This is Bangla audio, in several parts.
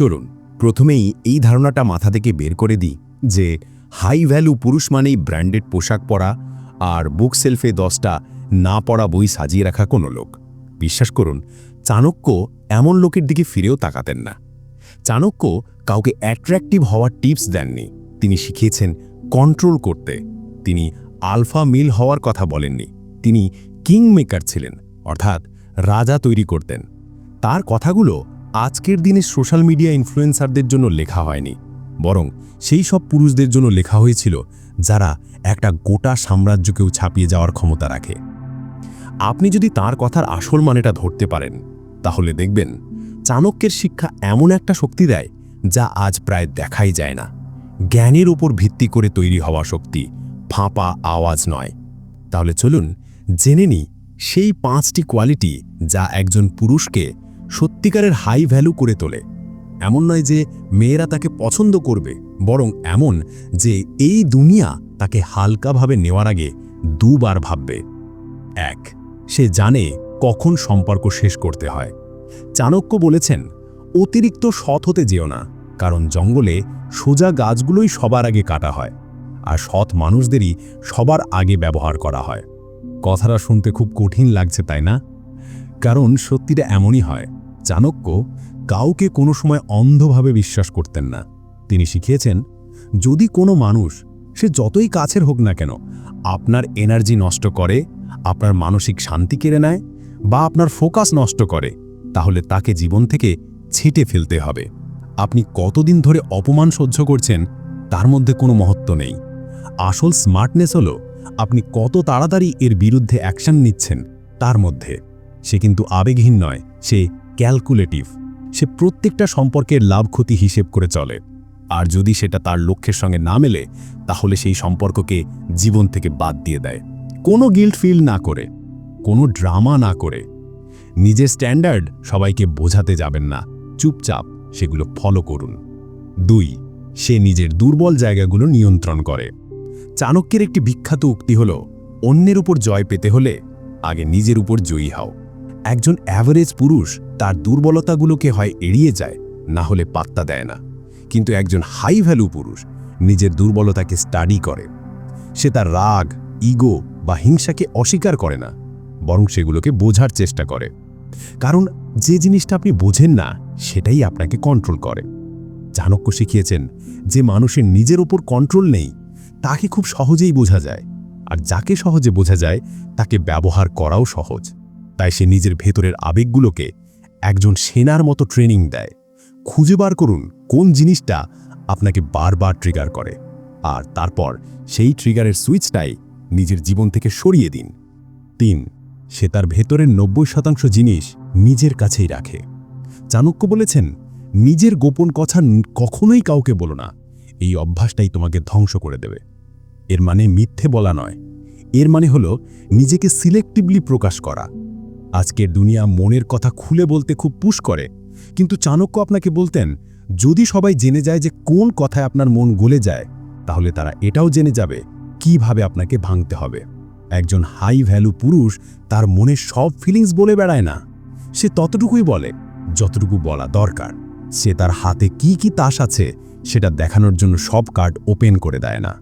চলুন, প্রথমেই এই ধারণাটা মাথা থেকে বের করে দিই যে হাই ভ্যালু পুরুষ মানেই ব্র্যান্ডেড পোশাক পরা আর বুক সেলফে দশটা না পড়া বই সাজিয়ে রাখা কোনো লোক। বিশ্বাস করুন, চাণক্য এমন লোকের দিকে ফিরেও তাকাতেন না। চাণক্য কাউকে অ্যাট্রাকটিভ হওয়ার টিপস দেননি। তিনি শিখিয়েছেন কন্ট্রোল করতে। তিনি আলফা মিল হওয়ার কথা বলেননি। তিনি কিং মেকার ছিলেন, অর্থাৎ রাজা তৈরি করতেন। তার কথাগুলো আজকের দিনে সোশ্যাল মিডিয়া ইনফ্লুয়েন্সারদের জন্য লেখা হয়নি, বরং সেই সব পুরুষদের জন্য লেখা হয়েছিল, যারা একটা গোটা সাম্রাজ্যকেও ছাপিয়ে যাওয়ার ক্ষমতা রাখে। আপনি যদি তার কথার আসল মানেটা ধরতে পারেন, তাহলে দেখবেন, চাণক্যের শিক্ষা এমন একটা শক্তি দেয়, যা আজ প্রায় দেখাই যায় না। জ্ঞানের ওপর ভিত্তি করে তৈরি হওয়া শক্তি ফাঁপা আওয়াজ নয়। তাহলে চলুন, জেনে নিই, সেই পাঁচটি কোয়ালিটি যা একজন পুরুষকে সত্যিকারের হাই ভ্যালু করে তোলে। এমন নয় যে মেয়েরা তাকে পছন্দ করবে, বরং এমন যে এই দুনিয়া তাকে হালকাভাবে নেওয়ার আগে দুবার ভাববে। এক, সে জানে কখন সম্পর্ক শেষ করতে হয়। চাণক্য বলেছেন, অতিরিক্ত সৎ হতে যেও না, কারণ জঙ্গলে সোজা গাছগুলোই সবার আগে কাটা হয়, আর সৎ মানুষদেরই সবার আগে ব্যবহার করা হয়। কথাটা শুনতে খুব কঠিন লাগছে, তাই না? কারণ সত্যিটা এমনই হয় চাণক্য কাউকে কোনো সময় অন্ধভাবে বিশ্বাস করতেন না। তিনি শিখিয়েছেন, যদি কোনো মানুষ, সে যতই কাছের হোক না কেন, আপনার এনার্জি নষ্ট করে, আপনার মানসিক শান্তি কেড়ে নেয় বা আপনার ফোকাস নষ্ট করে, তাহলে তাকে জীবন থেকে ছিটে ফেলতে হবে। আপনি কতদিন ধরে অপমান সহ্য করছেন, তার মধ্যে কোনো মহত্ব নেই। আসল স্মার্টনেস হলো, আপনি কত তাড়াতাড়ি এর বিরুদ্ধে অ্যাকশন নিচ্ছেন, তার মধ্যে। সে কিন্তু আবেগহীন নয়, সে ক্যালকুলেটিভ। সে প্রত্যেকটা সম্পর্কের লাভ ক্ষতি হিসেব করে চলে। আর যদি সেটা তার লক্ষ্যের সঙ্গে না মেলে, তাহলে সেই সম্পর্ককে জীবন থেকে বাদ দিয়ে দেয়। কোনো গিল্ট ফিল না করে, কোনো ড্রামা না করে। নিজের স্ট্যান্ডার্ড সবাইকে বোঝাতে যাবেন না। চুপচাপ সেগুলো ফলো করুন। দুই, সে নিজের দুর্বল জায়গাগুলো নিয়ন্ত্রণ করে। চাণক্যের একটি বিখ্যাত উক্তি হল, অন্যের উপর জয় পেতে হলে আগে নিজের উপর জয়ী হও। একজন অ্যাভারেজ পুরুষ তার দুর্বলতাগুলোকে হয় এড়িয়ে যায়, না হলে পাত্তা দেয় না। কিন্তু একজন হাই ভ্যালু পুরুষ নিজের দুর্বলতাকে স্টাডি করে। সে তার রাগ ইগো বা হিংসাকে অস্বীকার করে না, বরং সেগুলোকে বোঝার চেষ্টা করে। কারণ যে জিনিসটা আপনি বোঝেন না, সেটাই আপনাকে কন্ট্রোল করে। চাণক্য শিখিয়েছেন যে মানুষের নিজের ওপর কন্ট্রোল নেই, তাকে খুব সহজেই বোঝা যায়। আর যাকে সহজে বোঝা যায়, তাকে ব্যবহার করাও সহজ। তাই সে নিজের ভেতরের আবেগগুলোকে একজন সেনার মতো ট্রেনিং দেয়। খুঁজে বার করুন কোন জিনিসটা আপনাকে বারবার ট্রিগার করে। আর তারপর সেই ট্রিগারের সুইচটাই নিজের জীবন থেকে সরিয়ে দিন। তিন, সে তার ভেতরের নব্বই শতাংশ জিনিস নিজের কাছেই রাখে। চাণক্য বলেছেন, নিজের গোপন কথা কখনোই কাউকে বলো না। এই অভ্যাসটাই তোমাকে ধ্বংস করে দেবে। এর মানে মিথ্যে বলা নয়। এর মানে হলো নিজেকে সিলেক্টিভলি প্রকাশ করা। আজকের দুনিয়া মনের কথা খুলে বলতে খুব পুশ করে। কিন্তু চাণক্য আপনাকে বলতেন, যদি সবাই জেনে যায় যে কোন কথায় আপনার মন গলে যায়, তাহলে তারা এটাও জেনে যাবে কীভাবে আপনাকে ভাঙতে হবে। একজন হাই ভ্যালু পুরুষ তার মনে সব ফিলিংস বলে বেড়ায় না। সে ততটুকুই বলে, যতটুকু বলা দরকার। সে তার হাতে কি কি তাস আছে, সেটা দেখানোর জন্য সব কার্ড ওপেন করে দেয় না।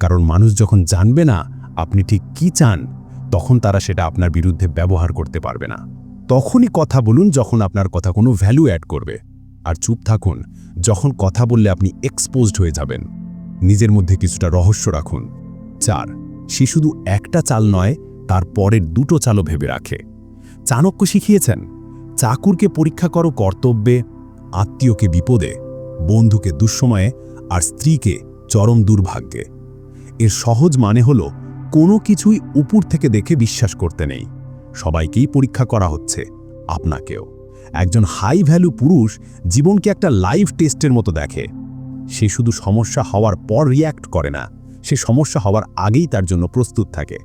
কারণ মানুষ যখন জানবে না, আপনি ঠিক কি চান তখন তারা সেটা আপনার বিরুদ্ধে ব্যবহার করতে পারবে না। তখনই কথা বলুন যখন আপনার কথা কোনো ভ্যালু অ্যাড করবে। আর চুপ থাকুন, যখন কথা বললে আপনি এক্সপোজড হয়ে যাবেন। নিজের মধ্যে কিছুটা রহস্য রাখুন। চার, সে শুধু একটা চাল নয়, তার পরের দুটো চালও ভেবে রাখে। চাণক্য শিখিয়েছেন, চাকুরকে পরীক্ষা করো কর্তব্যে, আত্মীয়কে বিপদে, বন্ধুকে দুঃসময়ে, আর স্ত্রীকে চরম দুর্ভাগ্যে। এর সহজ মানে হলো কোনো কিছুই উপর থেকে দেখে বিশ্বাস করতে নেই। সবাইকেই পরীক্ষা করা হচ্ছে, আপনাকেও। একজন হাই ভ্যালু পুরুষ জীবনকে একটা লাইভ টেস্টের মতো দেখে। সে শুধু সমস্যা হওয়ার পর রিয়্যাক্ট করে না, সে সমস্যা হওয়ার আগেই তার জন্য প্রস্তুত থাকে।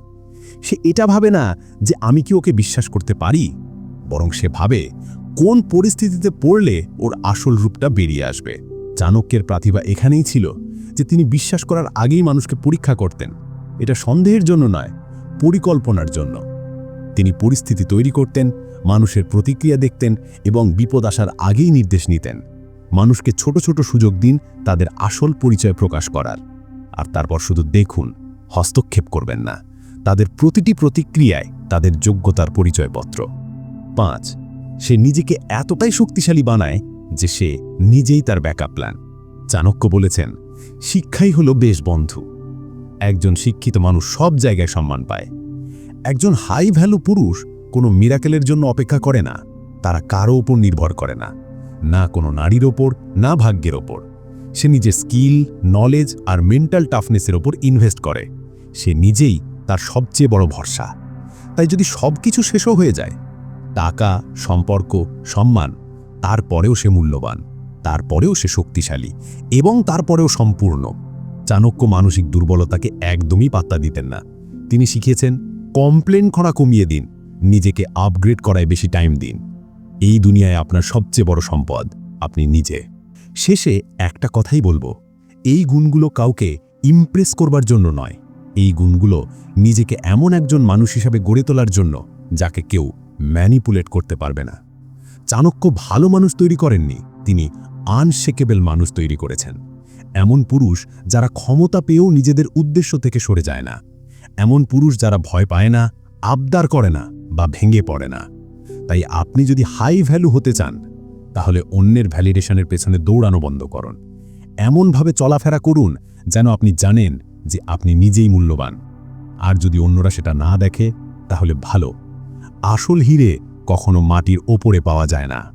সে এটা ভাবে না যে আমি কি ওকে বিশ্বাস করতে পারি, বরং সে ভাবে কোন পরিস্থিতিতে পড়লে ওর আসল রূপটা বেরিয়ে আসবে। চাণক্যের প্রতিভা এখানেই ছিল যে তিনি বিশ্বাস করার আগেই মানুষকে পরীক্ষা করতেন। এটা সন্দেহের জন্য নয়, পরিকল্পনার জন্য। তিনি পরিস্থিতি তৈরি করতেন, মানুষের প্রতিক্রিয়া দেখতেন এবং বিপদ আসার আগেই নির্দেশ নিতেন। মানুষকে ছোট ছোট সুযোগ দিন তাদের আসল পরিচয় প্রকাশ করার। আর তারপর শুধু দেখুন, হস্তক্ষেপ করবেন না। তাদের প্রতিটি প্রতিক্রিয়ায় তাদের যোগ্যতার পরিচয়পত্র। পাঁচ, সে নিজেকে এতটাই শক্তিশালী বানায় যে সে নিজেই তার ব্যাকআপ প্ল্যান। চাণক্য বলেছেন, শিক্ষাই হলো বেশ বন্ধু একজন শিক্ষিত মানুষ সব জায়গায় সম্মান পায়। একজন হাই ভ্যালু পুরুষ কোনো মিরাকেলের জন্য অপেক্ষা করে না। তারা কারও ওপর নির্ভর করে না। না কোনো নারীর ওপর, না ভাগ্যের ওপর। সে নিজের স্কিল নলেজ আর মেন্টাল টাফনেসের ওপর ইনভেস্ট করে। সে নিজেই তার সবচেয়ে বড় ভরসা। তাই যদি সব কিছু শেষও হয়ে যায়, টাকা, সম্পর্ক, সম্মান, তারপরেও সে মূল্যবান, তারপরেও সে শক্তিশালী এবং তারপরেও সম্পূর্ণ। চাণক্য মানসিক দুর্বলতাকে একদমই পাত্তা দিতেন না। তিনি শিখিয়েছেন, কমপ্লেন করা কমিয়ে দিন, নিজেকে আপগ্রেড করায় বেশি টাইম দিন। এই দুনিয়ায় আপনার সবচেয়ে বড় সম্পদ, আপনি নিজে। শেষে একটা কথাই বলব, এই গুণগুলো কাউকে ইমপ্রেস করবার জন্য নয়। এই গুণগুলো নিজেকে এমন একজন মানুষ হিসাবে গড়ে তোলার জন্য যাকে কেউ ম্যানিপুলেট করতে পারবে না। চাণক্য ভালো মানুষ তৈরি করেননি, তিনি আনশেকেবেল মানুষ তৈরি করেছেন। এমন পুরুষ যারা ক্ষমতা পেয়েও নিজেদের উদ্দেশ্য থেকে সরে যায় না। এমন পুরুষ যারা ভয় পায় না, আবদার করে না বা ভেঙে পড়ে না। তাই আপনি যদি হাই ভ্যালু হতে চান, তাহলে অন্যের ভ্যালিডেশনের পেছনে দৌড়ানো বন্ধ করুন। এমনভাবে চলাফেরা করুন যেন আপনি জানেন যে আপনি নিজেই মূল্যবান। আর যদি অন্যরা সেটা না দেখে, তাহলে ভালো। আসল হিরে কখনো মাটির ওপরে পাওয়া যায় না।